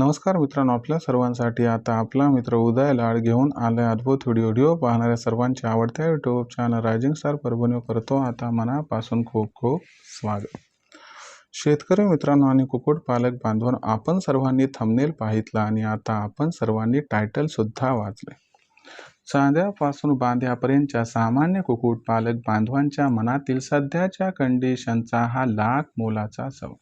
नमस्कार मित्रांनो आपल्या सर्वांसाठी आता आपला मित्र उदय लाड घेऊन आलाय अद्भुत व्हिडिओ. व्हिडिओ पाहणाऱ्या सर्वांच्या आवडत्या YouTube channel Rising Star Parbhani करतो. आता मनापासून खूप खूप स्वागत. शेतकरी मित्रांनो आणि कुक्कुटपालक बांधवांनो आपण सर्वांनी थंबनेल पाहितला आणि आता आपण सर्वांनी टायटलसुद्धा वाचले चांद्यापासून बांध्यापर्यंतच्या सामान्य कुक्कुटपालक बांधवांच्या मनातील सध्याच्या कंडिशनचा हा लाख मोलाचा सवाल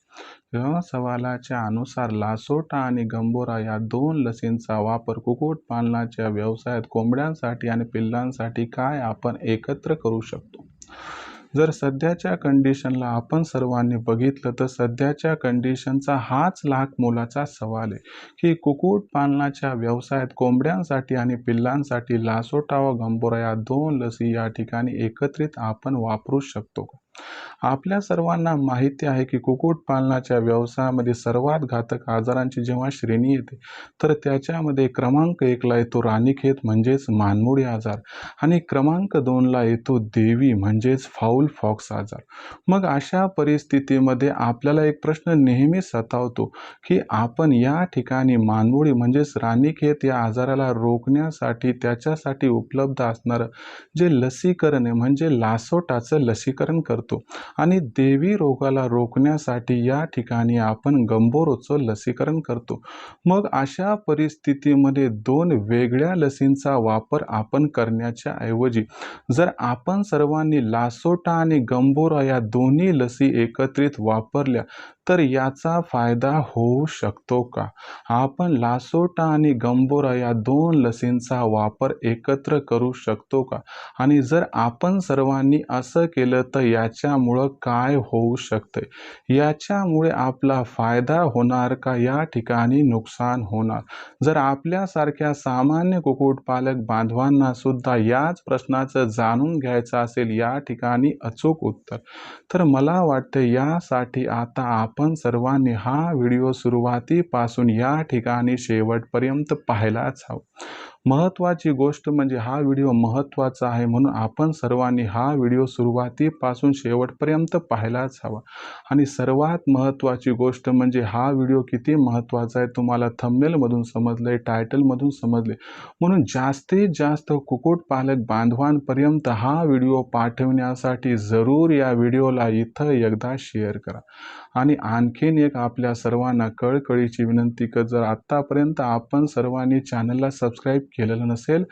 या सवालाच्या अनुसार लासोटा आणि गंबोरा या दोन लसींचा वापर कुक्कुटपालनाच्या व्यवसायात कोंबड्यांसाठी आणि पिल्लांसाठी काय आपण एकत्र करू शकतो? जर सध्याच्या कंडिशनला आपण सर्वांनी बघितलं तर सध्याच्या कंडिशनचा हाच लाख मोलाचा सवाल आहे. की कुक्कुटपालनाच्या व्यवसायात कोंबड्यांसाठी आणि पिल्लांसाठी लासोटा व गंबोरा या दोन लसी या ठिकाणी एकत्रित आपण वापरू शकतो का? आपल्या सर्वांना माहिती आहे की कुक्कुटपालनाच्या व्यवसायामध्ये सर्वात घातक आजारांची जेव्हा श्रेणी येते तर त्याच्यामध्ये क्रमांक एकला येतो राणीखेत म्हणजेच मानमोडी आजार आणि क्रमांक दोनला येतो देवी म्हणजेच फाऊल फॉक्स आजार. मग अशा परिस्थितीमध्ये आपल्याला एक प्रश्न नेहमी सतावतो की आपण या ठिकाणी मानमोडी म्हणजेच राणीखेत या आजाराला रोखण्यासाठी त्याच्यासाठी उपलब्ध असणारं जे लसीकरण आहे म्हणजे लासोटाचं लसीकरण करतो. करतो आणि देवी रोगाला रोखण्यासाठी या ठिकाणी आपण गंभोरोचं लसीकरण करतो. मग अशा परिस्थितीमध्ये दोन वेगळ्या लसींचा वापर आपण करण्याच्या ऐवजी जर आपण सर्वांनी लासोटा आणि गंभोरा या दोन्ही लसी एकत्रित वापरल्या तर याचा फायदा होऊ शकतो का? आपण लासोटा आणि गंभोरा या दोन लसींचा वापर एकत्र करू शकतो का? आणि जर आपण सर्वांनी असं केलं तर याच्यामुळं काय होऊ शकते याच्यामुळे आपला फायदा होणार का? या ठिकाणी नुकसान होणार. जर आपल्यासारख्या सामान्य कुक्कुटपालक बांधवांना सुद्धा याच प्रश्नाचं जाणून घ्यायचं असेल या ठिकाणी अचूक उत्तर. तर मला वाटतं यासाठी आता आपण सर्वांनी हा व्हिडिओ सुरुवातीपासून या ठिकाणी शेवटपर्यंत पाहायलाच हवं. महत्त्वाची गोष्ट म्हणजे हा व्हिडिओ महत्त्वाचा आहे म्हणून आपण सर्वांनी हा व्हिडिओ सुरुवातीपासून शेवटपर्यंत पाहायलाच हवा. आणि सर्वात महत्त्वाची गोष्ट म्हणजे हा व्हिडिओ किती महत्त्वाचा आहे तुम्हाला थंबनेलमधून समजलं आहे टायटलमधून समजले म्हणून जास्तीत जास्त कुक्कुटपालक बांधवांपर्यंत हा व्हिडिओ पाठवण्यासाठी जरूर या व्हिडिओला इथं एकदा शेअर करा. आणि आणखीन एक आपल्या सर्वांना कळकळीची विनंती कर जर आत्तापर्यंत आपण सर्वांनी चॅनलला सबस्क्राईब केलेलं नसेल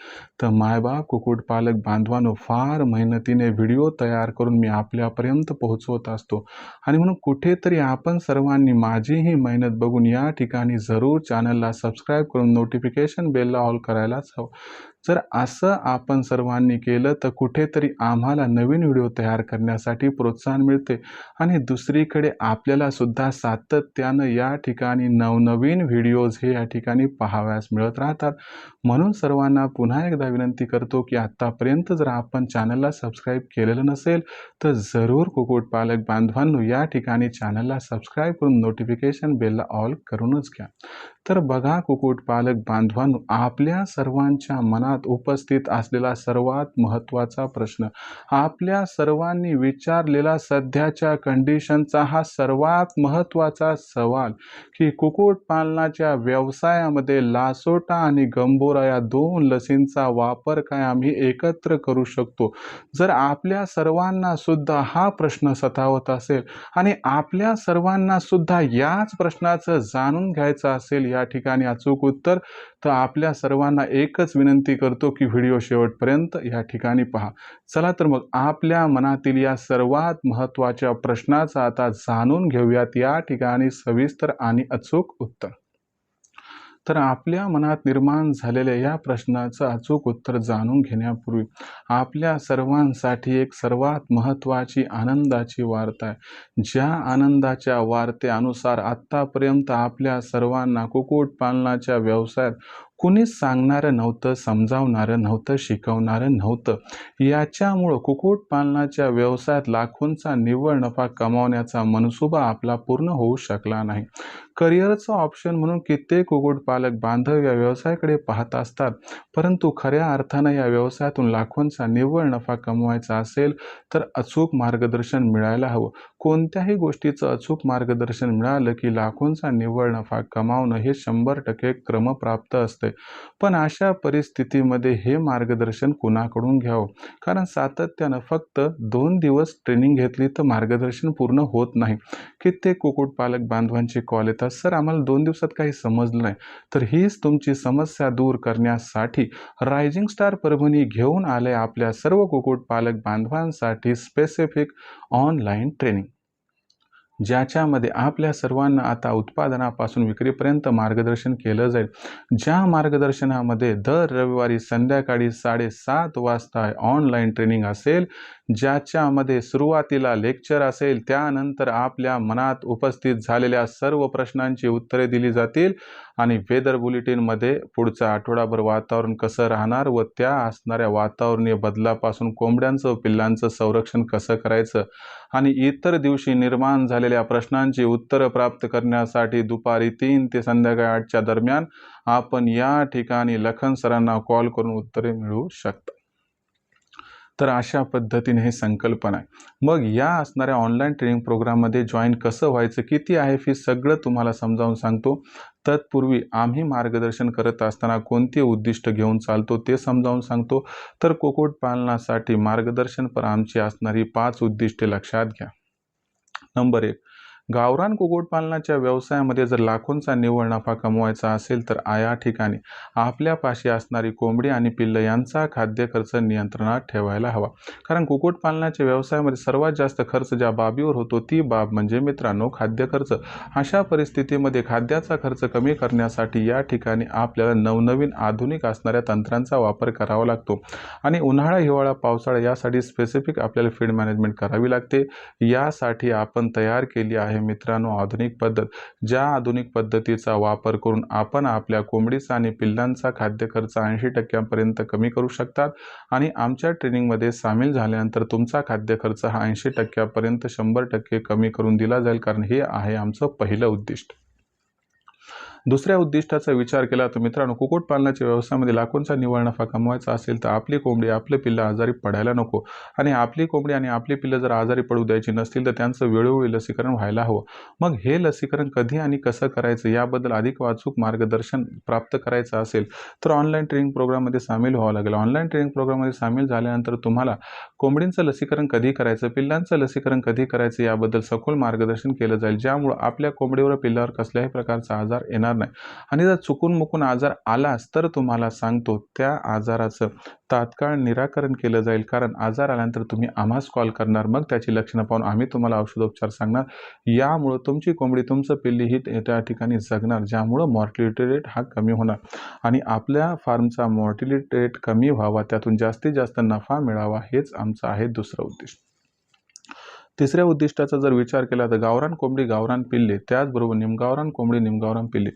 तर मायबा कुक्कुटपालक बांधवांनो फार मेहनतीने व्हिडिओ तयार करून मी आपल्यापर्यंत पोहोचवत असतो. आणि म्हणून कुठेतरी आपण सर्वांनी माझीही मेहनत बघून या ठिकाणी जरूर चॅनलला सबस्क्राईब करून नोटिफिकेशन बेलला ऑल करायलाच हवं. जर असं आपण सर्वांनी केलं तर कुठेतरी आम्हाला नवीन व्हिडिओ तयार करण्यासाठी प्रोत्साहन मिळते. आणि दुसरीकडे आपल्याला सुद्धा सातत्यानं या ठिकाणी नवनवीन व्हिडिओज हे या ठिकाणी पाहाव्यास मिळत राहतात. म्हणून सर्वांना पुन्हा एकदा विनंती करतो की आत्तापर्यंत जर आपण चॅनलला सबस्क्राईब केलेलं नसेल तर जरूर कुक्कुटपालक बांधवांनो या ठिकाणी चॅनलला सबस्क्राईब करून नोटिफिकेशन बेलला ऑल करूनच घ्या. तर बघा कुक्कुटपालक बांधवांनो आपल्या सर्वांच्या मनात उपस्थित असलेला सर्वात महत्त्वाचा प्रश्न आपल्या सर्वांनी विचारलेला सध्याच्या कंडिशनचा हा सर्वात महत्त्वाचा सवाल की कुक्कुटपालनाच्या व्यवसायामध्ये लासोटा आणि गंभोरा या दोन लसींचा वापर काय आम्ही एकत्र करू शकतो? जर आपल्या सर्वांना सुद्धा हा प्रश्न सतावत असेल आणि आपल्या सर्वांना सुद्धा याच प्रश्नाचं जाणून घ्यायचं असेल या ठिकाणी अचूक उत्तर. तर आपल्या सर्वांना एकच विनंती करतो की व्हिडिओ शेवटपर्यंत या ठिकाणी पहा. चला तर मग आपल्या मनातील या सर्वात महत्त्वाच्या प्रश्नाचा आता जाणून घेऊयात. या ठिकाणी सविस्तर आणि अचूक उत्तर. तर आपल्या मनात निर्माण झालेल्या या प्रश्नाचं अचूक उत्तर जाणून घेण्यापूर्वी आपल्या सर्वांसाठी एक सर्वात महत्त्वाची आनंदाची वार्ता आहे. ज्या आनंदाच्या वार्तेनुसार आत्तापर्यंत आपल्या सर्वांना कुक्कुटपालनाच्या व्यवसायात कुणीच सांगणारं नव्हतं समजावणारं नव्हतं शिकवणारं नव्हतं. याच्यामुळं कुक्कुटपालनाच्या व्यवसायात लाखोंचा निव्वळ नफा कमावण्याचा मनसुबा आपला पूर्ण होऊ शकला नाही. करिअरचं ऑप्शन म्हणून कित्येक कुक्कुटपालक बांधव या व्यवसायाकडे पाहत असतात. परंतु खऱ्या अर्थानं या व्यवसायातून लाखोंचा निव्वळ नफा कमवायचा असेल तर अचूक मार्गदर्शन मिळायला हवं. कोणत्याही गोष्टीचं अचूक मार्गदर्शन मिळालं की लाखोंचा निव्वळ नफा कमावणं हे शंभर टक्के क्रमप्राप्त असते. पण अशा परिस्थितीमध्ये हे मार्गदर्शन कुणाकडून घ्यावं? कारण सातत्यानं फक्त दोन दिवस ट्रेनिंग घेतली तर मार्गदर्शन पूर्ण होत नाही. कित्येक कुक्कुटपालक बांधवांची कॉल येतात सर आम्हाला दोन दिवसात काही समजलं नाही. तर हीच तुमची समस्या दूर करण्यासाठी रायझिंग स्टार परभणी घेऊन आले आपल्या सर्व कुक्कुटपालक बांधवांसाठी स्पेसिफिक ऑनलाईन ट्रेनिंग ज्याच्यामध्ये आपल्या सर्वांना आता उत्पादनापासून विक्रीपर्यंत मार्गदर्शन केलं जाईल. ज्या मार्गदर्शनामध्ये दर रविवारी संध्याकाळी साडेसात वाजता ऑनलाईन ट्रेनिंग असेल ज्याच्यामध्ये सुरुवातीला लेक्चर असेल त्यानंतर आपल्या मनात उपस्थित झालेल्या सर्व प्रश्नांची उत्तरे दिली जातील आणि वेदर बुलेटिनमध्ये पुढचा आठवडाभर वातावरण कसं राहणार व त्या असणाऱ्या वातावरणीय बदलापासून कोंबड्यांचं पिल्लांचं संरक्षण कसं करायचं? आणि इतर दिवशी निर्माण झालेल्या प्रश्नांची उत्तरं प्राप्त करण्यासाठी दुपारी तीन ते संध्याकाळी आठच्या दरम्यान आपण या ठिकाणी लखन सरांना कॉल करून उत्तरे मिळवू शकता. तर अशा पद्धतीने हे संकल्पना आहे. मग या असणाऱ्या ऑनलाईन ट्रेनिंग प्रोग्राममध्ये जॉईन कसं व्हायचं किती आहे फी सगळं तुम्हाला समजावून सांगतो. तत्पूर्वी आम्ही मार्गदर्शन करत असताना कोणते उद्दिष्ट घेऊन चालतो ते समजावून सांगतो. तर कुक्कुटपालनासाठी मार्गदर्शनपर आमची असणारी पाच उद्दिष्टे लक्षात घ्या. नंबर एक गावरान कुक्कुटपालनाच्या व्यवसायामध्ये जर लाखोंचा निव्वळ नफा कमवायचा असेल तर या ठिकाणी आपल्यापाशी असणारी कोंबडी आणि पिल्लं यांचा खाद्य खर्च नियंत्रणात ठेवायला हवा. कारण कुक्कुटपालनाच्या व्यवसायामध्ये सर्वात जास्त खर्च ज्या बाबीवर होतो ती बाब म्हणजे मित्रांनो खाद्य खर्च अशा परिस्थितीमध्ये खाद्याचा खर्च कमी करण्यासाठी या ठिकाणी आपल्याला नवनवीन आधुनिक असणाऱ्या तंत्रांचा वापर करावा लागतो. आणि उन्हाळा हिवाळा पावसाळा यासाठी स्पेसिफिक आपल्याला फीड मॅनेजमेंट करावी लागते. यासाठी आपण तयार केली आहे आहे. मित्रांनो आधुनिक पद्धत ज्या आधुनिक पद्धतीचा वापर करून आपण आपल्या कोंबडीचा आणि पिल्लांचा खाद्य खर्च ऐंशी टक्क्यांपर्यंत कमी करू शकतात आणि आमच्या ट्रेनिंगमध्ये सामील झाल्यानंतर तुमचा खाद्य खर्च हा ऐंशी टक्क्यापर्यंत शंभर टक्के कमी करून दिला जाईल कारण हे आहे आमचं पहिलं उद्दिष्ट. दुसऱ्या उद्दिष्टाचा विचार केला तर मित्रांनो कुक्कुटपालनाच्या व्यवसायामध्ये लाखोंचा निव्वळ नफा कमवायचा असेल तर आपली कोंबडी आपले पिल्लं आजारी पडायला नको. आणि आपली कोंबडी आणि आपली पिल्लं जर आजारी पडू द्यायची नसतील तर त्यांचं वेळोवेळी लसीकरण व्हायला हवं. मग हे लसीकरण कधी आणि कसं करायचं याबद्दल अधिक वाचूक मार्गदर्शन प्राप्त करायचं असेल तर ऑनलाईन ट्रेनिंग प्रोग्राममध्ये सामील व्हावं लागेल. ऑनलाईन ट्रेनिंग प्रोग्राममध्ये सामील झाल्यानंतर तुम्हाला कोंबडींचं लसीकरण कधी करायचं पिल्लांचं लसीकरण कधी करायचं याबद्दल सखोल मार्गदर्शन केलं जाईल ज्यामुळं आपल्या कोंबडीवर पिल्लावर कसल्याही प्रकारचा आजार येणार नाही आणि जर चुकून मुकून आजार आलाच तर तुम्हाला सांगतो त्या आजाराचं तात्काळ निराकरण केलं जाईल. कारण आजार आल्यानंतर तुम्ही आम्हाच कॉल करणार मग त्याची लक्षणं पाहून आम्ही तुम्हाला औषधोपचार सांगणार. यामुळं तुमची कोंबडी तुमचं पिल्ली ही त्या ठिकाणी जगणार ज्यामुळं मॉर्टिलिटी रेट हा कमी होणार. आणि आपल्या फार्मचा मॉर्टिलिटी रेट कमी व्हावा त्यातून जास्तीत जास्त नफा मिळावा हेच आमचं आहे दुसरं उद्दिष्ट. तिसऱ्या उद्दिष्टाचा जर विचार केला तर गावरान कोंबडी गावरान पिल्ले त्याचबरोबर निमगावरान कोंबडी निमगावरान पिल्ले.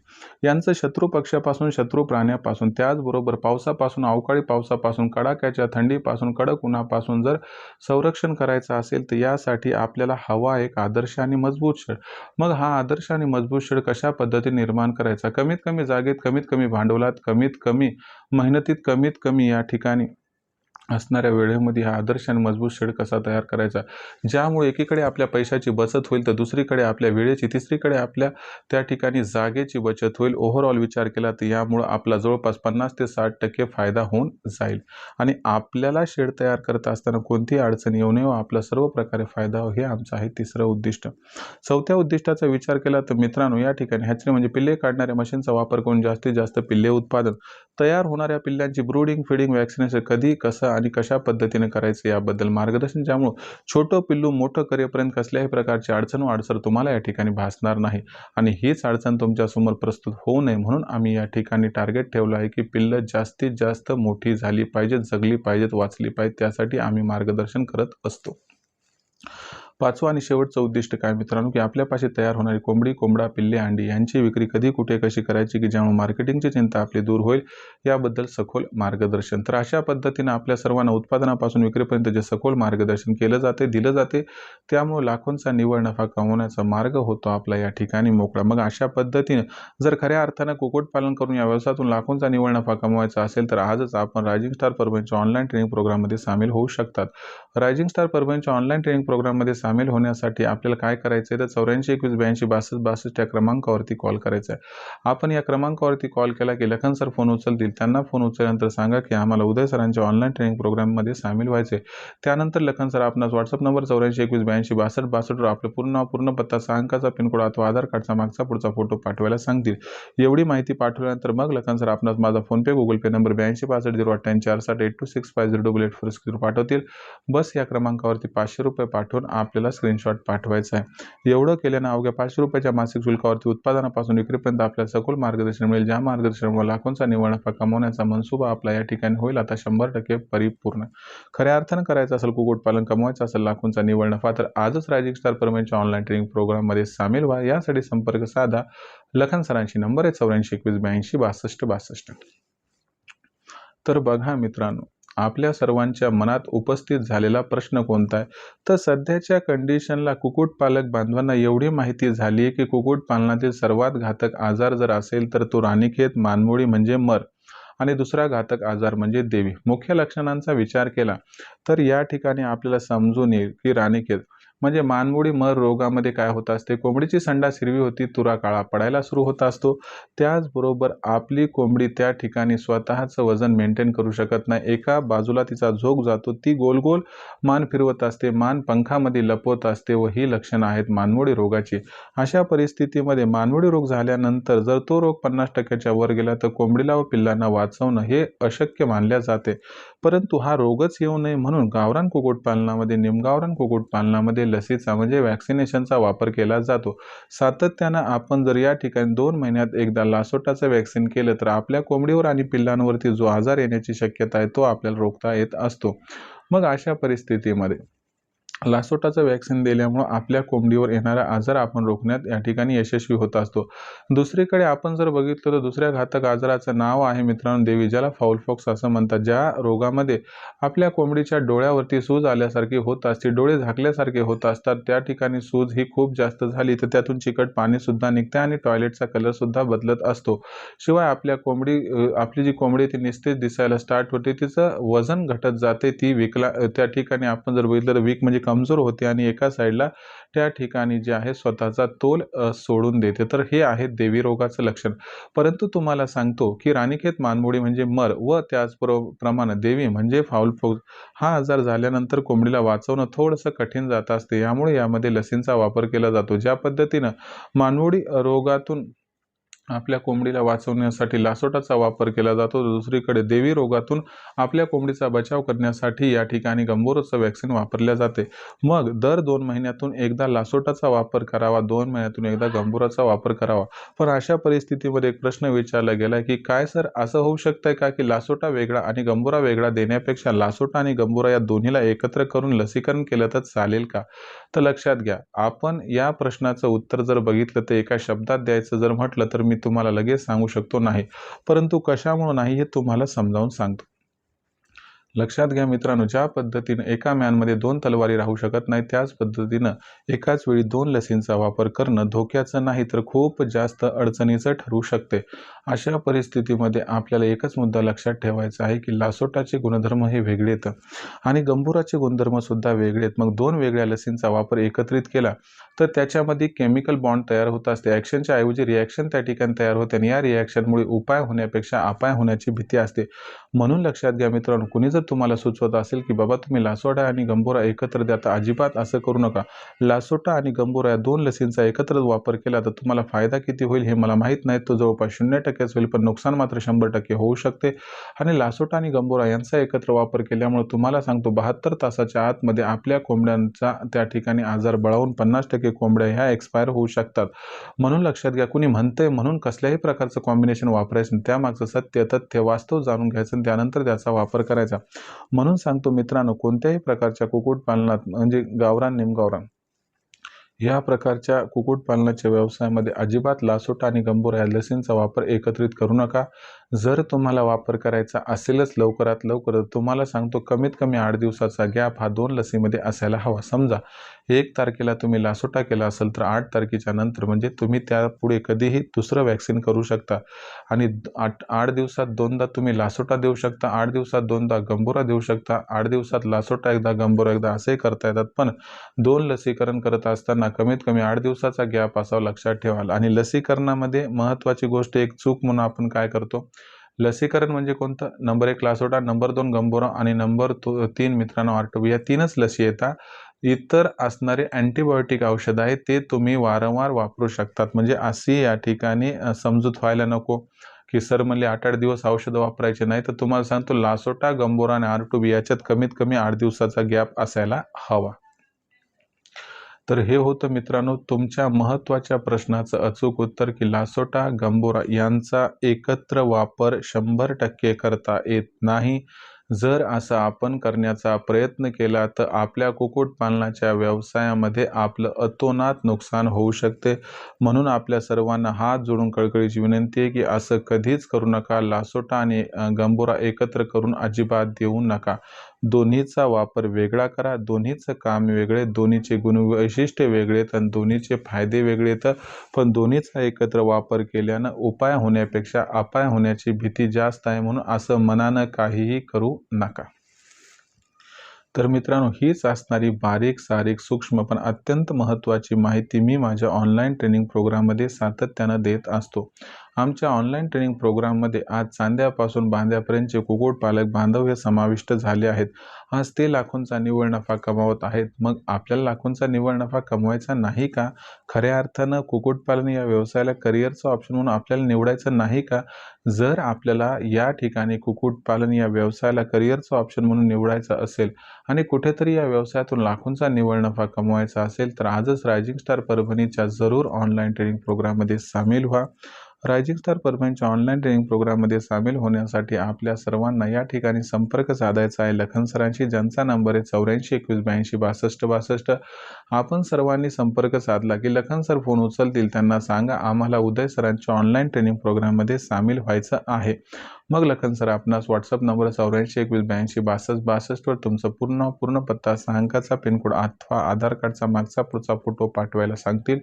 यांचं शत्रू पक्षापासून शत्रू प्राण्यापासून त्याचबरोबर पावसापासून अवकाळी पावसापासून कडाक्याच्या थंडीपासून कडक उन्हापासून जर संरक्षण करायचं असेल तर यासाठी आपल्याला हवा एक आदर्श आणि मजबूत शेड. मग हा आदर्श आणि मजबूत शेड कशा पद्धतीने निर्माण करायचा? कमीत कमी जागेत कमीत कमी भांडवलात कमीत कमी मेहनतीत कमीत कमी या ठिकाणी असणाऱ्या वेळेमध्ये हा आदर्श आणि मजबूत शेड कसा तयार करायचा? ज्यामुळे एकीकडे आपल्या पैशाची बचत होईल तर दुसरीकडे आपल्या वेळेची तिसरीकडे आपल्या त्या ठिकाणी जागेची बचत होईल. ओव्हरऑल विचार केला तर यामुळं आपला जवळपास पन्नास ते साठ टक्के फायदा होऊन जाईल. आणि आपल्याला शेड तयार करत असताना कोणतीही अडचण येऊ नये आपला सर्व प्रकारे फायदा हो हे आमचं आहे तिसरं उद्दिष्ट. चौथ्या उद्दिष्टाचा विचार केला तर मित्रांनो या ठिकाणी हॅचरी म्हणजे पिल्ले काढणाऱ्या मशीनचा वापर करून जास्तीत जास्त पिल्ले उत्पादन तयार होणाऱ्या पिल्ल्यांची ब्रूडिंग फिडिंग वॅक्सिनेशन कधी कसं आणि कशा पद्धतीने करायचं याबद्दल मार्गदर्शन? ज्यामुळं छोटं पिल्लू मोठं करेपर्यंत कसल्याही प्रकारची अडचण व तुम्हाला या ठिकाणी भासणार नाही. आणि हीच अडचण तुमच्यासमोर प्रस्तुत होऊ नये म्हणून आम्ही या ठिकाणी टार्गेट ठेवलं आहे की पिल्लं जास्तीत जास्त मोठी झाली पाहिजेत जगली पाहिजेत वाचली पाहिजेत त्यासाठी आम्ही मार्गदर्शन करत असतो. पाचवं आणि शेवटचं उद्दिष्ट काय मित्रांनो? की आपल्यापाशी तयार होणारी कोंबडी कोंबडा पिल्ले अंडी यांची विक्री कधी कुठे कशी करायची की ज्यामुळे मार्केटिंगची चिंता आपली दूर होईल याबद्दल सखोल मार्गदर्शन. तर अशा पद्धतीनं आपल्या सर्वांना उत्पादनापासून विक्रीपर्यंत जे सखोल मार्गदर्शन केलं जाते दिलं जाते त्यामुळे लाखोंचा निव्वळ नफा कमवण्याचा मार्ग होतो आपला या ठिकाणी मोकळा. मग अशा पद्धतीने जर खऱ्या अर्थानं कुक्कुटपालन करून या व्यवसायातून लाखोंचा निव्वळ नफा कमवायचा असेल तर आजच आपण रायझिंग स्टार परभणीच्या ऑनलाईन ट्रेनिंग प्रोग्राममध्ये सामील होऊ शकतात. रायझिंग स्टार परभणीच्या ऑनलाईन ट्रेनिंग प्रोग्राममध्ये सामील होण्यासाठी आपल्याला काय करायचं आहे तर चौऱ्याऐंशी एकवीस ब्याऐंशी बासष्ट बासष्ट या क्रमांकावरती कॉल करायचा आहे आपण या क्रमांकावरती कॉल केला की लखन सर फोन उचलतील. त्यांना फोन उचलल्यानंतर सांगा की आम्हाला उदय सरांच्या ऑनलाईन ट्रेनिंग प्रोग्राममध्ये सामील व्हायचे त्यानंतर लखन सर आपणास व्हॉट्सअप नंबर चौऱ्याऐंशी एकवीस ब्याऐंशी बासष्ट बासष्टवर आपलं पूर्ण नाव, पूर्ण पत्ता सहा अंकाचा पिनकोड अथवा आधार कार्डचा मागचा पुढचा फोटो पाठवायला सांगतील. एवढी माहिती पाठवल्यानंतर मग लखन सर आपणास माझा फोनपे गुगल पे नंबर ब्याऐंशी पासष्ट झिरो अठ्ठ्याऐंशी चार साठ eight two six five zero double eight four screen पाठवतील. बस या क्रमांकावरती पाचशे रुपये पाठवून आपल्या आपल्याला स्क्रीनशॉट पाठवायचा आहे. एवढं केल्यानं अवघ्या पाचशे रुपयाच्या मासिक शुल्कावरती उत्पादनापासून विक्रीपर्यंत आपल्याला सखोल मार्गदर्शन मिळेल. ज्या मार्गदर्शनामुळे लाखोंचा निव्वळ नफा कमवण्याचा मनसुबा आपला या ठिकाणी होईल. आता शंभर टक्के परिपूर्ण. खऱ्या अर्थानं करायचं असेल कुक्कुटपालन कमवायचं असेल लाखोंचा निव्वळ नफा तर आजच रायजिंग स्टार परमेंटच्या ऑनलाईन ट्रेनिंग प्रोग्राममध्ये सामील व्हा. यासाठी संपर्क साधा. लखन सरांशी नंबर आहे चौऱ्याऐंशी एकवीस ब्याऐंशी बासष्ट बासष्ट. तर बघा मित्रांनो आपल्या सर्वांच्या मनात उपस्थित झालेला प्रश्न कोणता आहे? तर सध्याच्या कंडिशनला कुक्कुटपालक बांधवांना एवढी माहिती झाली आहे की कुक्कुटपालनातील सर्वात घातक आजार जर असेल तर तो राणीखेत मानमोळी म्हणजे मर आणि दुसरा घातक आजार म्हणजे देवी. मुख्य लक्षणांचा विचार केला तर या ठिकाणी आपल्याला समजून येईल की राणीखेत म्हणजे मानमोडी मर रोगामध्ये काय होत असते? कोंबडीची संडास हिरवी होती तुरा काळा पडायला सुरू होत असतो. त्याचबरोबर आपली कोंबडी त्या ठिकाणी स्वतःचं वजन मेंटेन करू शकत नाही. एका बाजूला तिचा झोक जातो ती गोल गोल मान फिरवत असते मान पंखामध्ये लपवत असते व ही लक्षणं आहेत मानमोडी रोगाची. अशा परिस्थितीमध्ये मानमोडी रोग झाल्यानंतर जर तो रोग पन्नास टक्क्याच्या वर गेला तर कोंबडीला व पिल्लांना वाचवणं हे अशक्य मानले जाते. परंतु हा रोगच येऊ नये म्हणून गावरान कुक्कुटपालनामध्ये निमगावरान कुक्कुटपालनामध्ये लसीचा म्हणजे वॅक्सिनेशनचा वापर केला जातो. सातत्यानं आपण जर या ठिकाणी दोन महिन्यात एकदा लासोटाचं वॅक्सिन केलं तर आपल्या कोंबडीवर आणि पिल्लांवरती जो आजार येण्याची शक्यता आहे तो आपल्याला रोखता येत असतो. मग अशा परिस्थितीमध्ये लासोटाचं वॅक्सिन दिल्यामुळं आपल्या कोंबडीवर येणारा आजार आपण रोखण्यात या ठिकाणी यशस्वी होत असतो. दुसरीकडे आपण जर बघितलं तर दुसऱ्या घातक आजाराचं नाव आहे मित्रांनो देवी ज्याला फाऊलफॉक्स असं म्हणतात ज्या रोगामध्ये आपल्या कोंबडीच्या डोळ्यावरती सूज आल्यासारखी होत असते डोळे झाकल्यासारखे होत असतात त्या ठिकाणी सूज ही खूप जास्त झाली तर त्यातून चिकट पाणीसुद्धा निघते आणि टॉयलेटचा कलरसुद्धा बदलत असतो. शिवाय आपल्या कोंबडी आपली जी कोंबडी ती निस्तेज दिसायला स्टार्ट होते तिचं वजन घटत जाते ती विकला त्या ठिकाणी आपण जर बघितलं तर वीक म्हणजे कमजोर होते आणि एका साईडला त्या ठिकाणी जे आहे स्वतःचा तोल सोडून देते. तर हे आहे देवी रोगाचं लक्षण. परंतु तुम्हाला सांगतो की राणीखेत मानमोडी म्हणजे मर व त्याचप्रमाणे देवी म्हणजे फाऊल फोक्स हा आजार झाल्यानंतर कोंबडीला वाचवणं थोडंसं कठीण जात असते. यामुळे यामध्ये लसींचा वापर केला जातो. ज्या पद्धतीनं मानमोडी रोगातून आपल्या कोंबडीला वाचवण्यासाठी लासोटाचा वापर केला जातो. दुसरीकडे देवी रोगातून आपल्या कोंबडीचा बचाव करण्यासाठी या ठिकाणी गंभोरचं वॅक्सिन वापरल्या जाते. मग दर दोन महिन्यातून एकदा लासोटाचा वापर करावा दोन महिन्यातून एकदा गंभोराचा वापर करावा. पण अशा परिस्थितीमध्ये एक प्रश्न विचारला गेला की काय सर असं होऊ शकतंय का की लासोटा वेगळा आणि गंभोरा वेगळा देण्यापेक्षा लासोटा आणि गंभोरा या दोन्हीला एकत्र करून लसीकरण केलं तर चालेल का? तर लक्षात घ्या आपण या प्रश्नाचं उत्तर जर बघितलं तर एका शब्दात द्यायचं जर म्हटलं तर मी तुम्हाला लगेच सांगू शकतो नाही. परंतु कशामुळं नाही हे तुम्हाला समजावून सांगतो. लक्षात घ्या मित्रांनो ज्या पद्धतीनं एका मॅनमध्ये दोन तलवारी राहू शकत नाही त्याच पद्धतीनं एकाच वेळी दोन लसींचा वापर करणं धोक्याचं नाही तर खूप जास्त अडचणीचं ठरू शकते. अशा परिस्थितीमध्ये आपल्याला एकच मुद्दा लक्षात ठेवायचा आहे की लासोटाचे गुणधर्म हे वेगळे आहेत आणि गंभुराचे गुणधर्मसुद्धा वेगळे आहेत. मग दोन वेगळ्या लसींचा वापर एकत्रित केला तर त्याच्यामध्ये केमिकल बॉन्ड तयार होत असते. ॲक्शनच्या ऐवजी रिॲक्शन त्या ठिकाणी तयार होते आणि या रिॲक्शनमुळे उपाय होण्यापेक्षा अपाय होण्याची भीती असते. म्हणून लक्षात घ्या मित्रांनो कुणी जर तुम्हाला सुचवत असेल की बाबा तुम्ही लासोटा आणि गंभोरा एकत्र द्या तर अजिबात असं करू नका. लासोटा आणि गंभोरा या दोन लसींचा एकत्र वापर केला तर तुम्हाला फायदा किती होईल हे मला माहीत नाही. तो जवळपास शून्य टक्केच होईल पण नुकसान मात्र शंभर टक्के होऊ शकते. आणि लासोटा आणि गंभोरा यांचा एकत्र वापर केल्यामुळे तुम्हाला सांगतो बहात्तर तासाच्या आतमध्ये आपल्या कोंबड्यांचा त्या ठिकाणी आजार बळावून पन्नास टक्के कोंबड्या ह्या एक्सपायर होऊ शकतात. म्हणून लक्षात घ्या कुणी म्हणतंय म्हणून कसल्याही प्रकारचं कॉम्बिनेशन वापरायचं त्यामागचं सत्य तथ्य वास्तव जाणून घ्यायचं आणि त्यानंतर त्याचा वापर करायचा. म्हणून सांगतो मित्रांनो कोणत्याही प्रकारच्या कुक्कुटपालनात म्हणजे गावरान निमगावरान या प्रकारच्या कुक्कुटपालनाच्या व्यवसायामध्ये अजिबात लासोटा आणि गंभोरा या लसींचा वापर एकत्रित करू नका. जर तुम्हाला वापर करायचा असेलच लवकरात लवकर तुम्हाला सांगतो कमीत कमी आठ दिवसाचा गॅप हा दोन लसीमध्ये असायला हवा. समजा एक तारखेला तुम्ही लासोटा केला असेल तर आठ तारखेच्या नंतर म्हणजे तुम्ही त्यापुढे कधीही दुसरं वॅक्सिन करू शकता. आणि आठ आठ दिवसात दोनदा तुम्ही लासोटा देऊ शकता आठ दिवसात दोनदा गंभोरा देऊ शकता आठ दिवसात लासोटा एकदा गंभोरा एकदा असे करता येतात. पण दोन लसीकरण करत असताना कमीत कमी आठ दिवसाचा गॅप असावा लक्षात ठेवाल. आणि लसीकरणामध्ये महत्त्वाची गोष्ट एक चूक म्हणून आपण काय करतो? लसीकरण म्हणजे कोणतं? नंबर एक लासोटा नंबर दोन गंभोरा आणि नंबर तो तीन मित्रांनो आर्टोबी या तीनच लसी येतात. इतर असणारे अँटीबायोटिक औषध आहे ते तुम्ही वारंवार वापरू शकतात. म्हणजे अशी या ठिकाणी समजूत व्हायला नको की सर म्हणजे आठ आठ दिवस औषधं वापरायचे नाही. तर तुम्हाला सांगतो लासोटा गंबोरा आणि आर टू बी याच्यात कमीत कमी आठ दिवसाचा गॅप असायला हवा. तर हे होतं मित्रांनो तुमच्या महत्त्वाच्या प्रश्नाचं अचूक उत्तर की लासोटा गंबोरा यांचा एकत्र वापर शंभर टक्के करता येत नाही. जर असं आपण करण्याचा प्रयत्न केला तर आपल्या कुक्कुटपालनाच्या व्यवसायामध्ये आपलं अतोनात नुकसान होऊ शकते. म्हणून आपल्या सर्वांना हात जोडून कळकळीची विनंती आहे की असं कधीच करू नका. लासोटा आणि गंबोरा एकत्र करून अजिबात देऊ नका. दोन्हीचा वापर वेगळा करा दोन्हीचं काम वेगळे दोन्हीचे गुणवैशिष्ट्य वेगळे आणि दोन्हीचे फायदे वेगळे आहेत. पण दोन्हीचा एकत्र वापर केल्यानं उपाय होण्यापेक्षा अपाय होण्याची भीती जास्त आहे म्हणून असं मनानं काहीही करू नका. तर मित्रांनो हीच असणारी बारीक सारीक सूक्ष्म पण अत्यंत महत्त्वाची माहिती मी माझ्या ऑनलाईन ट्रेनिंग प्रोग्राममध्ये सातत्यानं देत असतो. आमच्या ऑनलाईन ट्रेनिंग प्रोग्राममध्ये आज चांद्यापासून बांध्यापर्यंतचे कुक्कुटपालक बांधव हे समाविष्ट झाले आहेत. आज ते लाखोंचा निव्वळ नफा कमावत आहेत. मग आपल्याला लाखोंचा निव्वळ नफा कमवायचा नाही का? खऱ्या अर्थानं कुक्कुटपालन या व्यवसायाला करिअरचं ऑप्शन म्हणून आपल्याला निवडायचं नाही का? जर आपल्याला या ठिकाणी कुक्कुटपालन या व्यवसायाला करिअरचं ऑप्शन म्हणून निवडायचं असेल आणि कुठेतरी या व्यवसायातून लाखोंचा निव्वळ नफा कमवायचा असेल तर आजच रायझिंग स्टार परभणीच्या जरूर ऑनलाईन ट्रेनिंग प्रोग्राममध्ये सामील व्हा. रायजिंग स्टार परभणीच्या ऑनलाईन ट्रेनिंग प्रोग्राममध्ये सामील होण्यासाठी आपल्या सर्वांना या ठिकाणी संपर्क साधायचा आहे. लखन सरांशी ज्यांचा नंबर आहे चौऱ्याऐंशी एकवीस ब्याऐंशी बासष्ट बासष्ट आपण सर्वांनी संपर्क साधला की लखन सर फोन उचलतील. त्यांना सांगा आम्हाला उदय सरांच्या ऑनलाईन ट्रेनिंग प्रोग्राममध्ये सामील व्हायचं आहे. मग लखन सर आपणास व्हॉट्सअप नंबर चौऱ्याऐंशी एकवीस ब्याऐंशी बासष्ट बासष्टवर तुमचं पूर्ण पूर्ण पत्ता सहा अंकाचा पिनकोड अथवा आधार कार्डचा मागचा पुढचा फोटो पाठवायला सांगतील.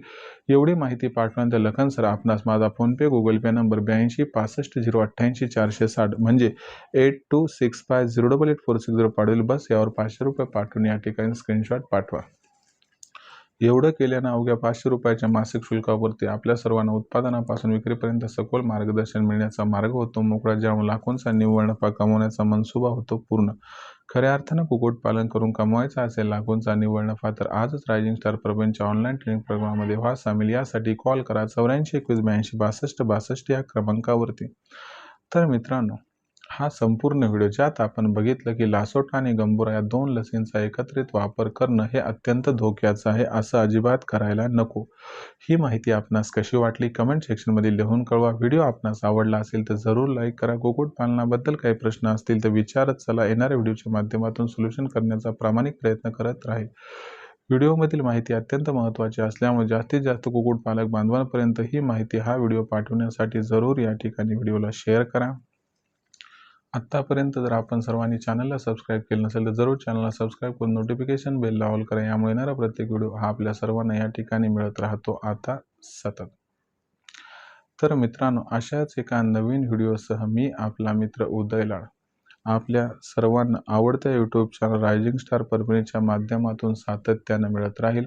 एवढी माहिती पाठवल्यानंतर लखन सर आपणास माझा फोनपे गुगल पे नंबर ब्याऐंशी पासष्ट झिरो अठ्ठ्याऐंशी चारशे साठ म्हणजे eight two six five zero double eight four six zero पाठवेल. बस यावर पाचशे रुपये पाठवून या ठिकाणी स्क्रीनशॉट पाठवा. एवढं केल्यानं अवघ्या पाचशे रुपयाच्या मासिक शुल्कावरती आपल्या सर्वांना उत्पादनापासून विक्रीपर्यंत सखोल मार्गदर्शन मिळण्याचा मार्ग होतो. मोकळा ज्यामुळे लाखोंचा निव्वळ नफा कमवण्याचा मनसुबा होतो पूर्ण. खऱ्या अर्थानं कुक्कुटपालन करून कमवायचा असेल लाखोंचा निव्वळ नफा तर आजच रायझिंग स्टार प्रबंधच्या ऑनलाईन ट्रेनिंग प्रोग्राममध्ये व्हा सामील. यासाठी कॉल करा चौऱ्याऐंशी एकवीस ब्याऐंशी बासष्ट बासष्ट या क्रमांकावरती. तर मित्रांनो हा संपूर्ण व्हिडिओ ज्यात आपण बघितलं की लासोटा आणि गंबोरा या दोन लसींचा एकत्रित वापर करणं हे अत्यंत धोक्याचं आहे असं अजिबात करायला नको. ही माहिती आपणास कशी वाटली कमेंट सेक्शनमध्ये लिहून कळवा. व्हिडिओ आपणास आवडला असेल तर जरूर लाईक करा. कुक्कुटपालनाबद्दल काही प्रश्न असतील तर विचारत चला. येणाऱ्या व्हिडिओच्या माध्यमातून सोल्युशन करण्याचा प्रामाणिक प्रयत्न करत राहील व्हिडिओमधील माहिती अत्यंत महत्त्वाची असल्यामुळे जास्तीत जास्त कुक्कुटपालक बांधवांपर्यंत ही माहिती हा व्हिडिओ पाठवण्यासाठी जरूर या ठिकाणी व्हिडिओला शेअर करा. आत्तापर्यंत जर आपण सर्वांनी चॅनलला सबस्क्राईब केलं नसेल तर जरूर चॅनलला सबस्क्राईब करून नोटिफिकेशन बेल ऑल करा. यामुळे येणारा प्रत्येक व्हिडिओ हा आपल्या सर्वांना या ठिकाणी मिळत राहतो. आता सतत. तर मित्रांनो अशाच एका नवीन व्हिडिओसह मी आपला मित्र उदय लाड आपल्या सर्वांना आवडत्या यूट्यूब चॅनल रायझिंग स्टार परभणीच्या माध्यमातून सातत्यानं मिळत राहील.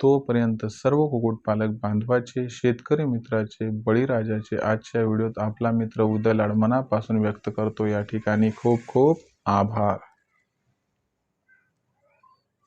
तोपर्यंत सर्व कुक्कुटपालक बांधवाचे शेतकरी मित्राचे बळीराजाचे आजच्या व्हिडिओत आपला मित्र उदय लाड मनापासून व्यक्त करतो. या ठिकाणी खूप खूप आभार.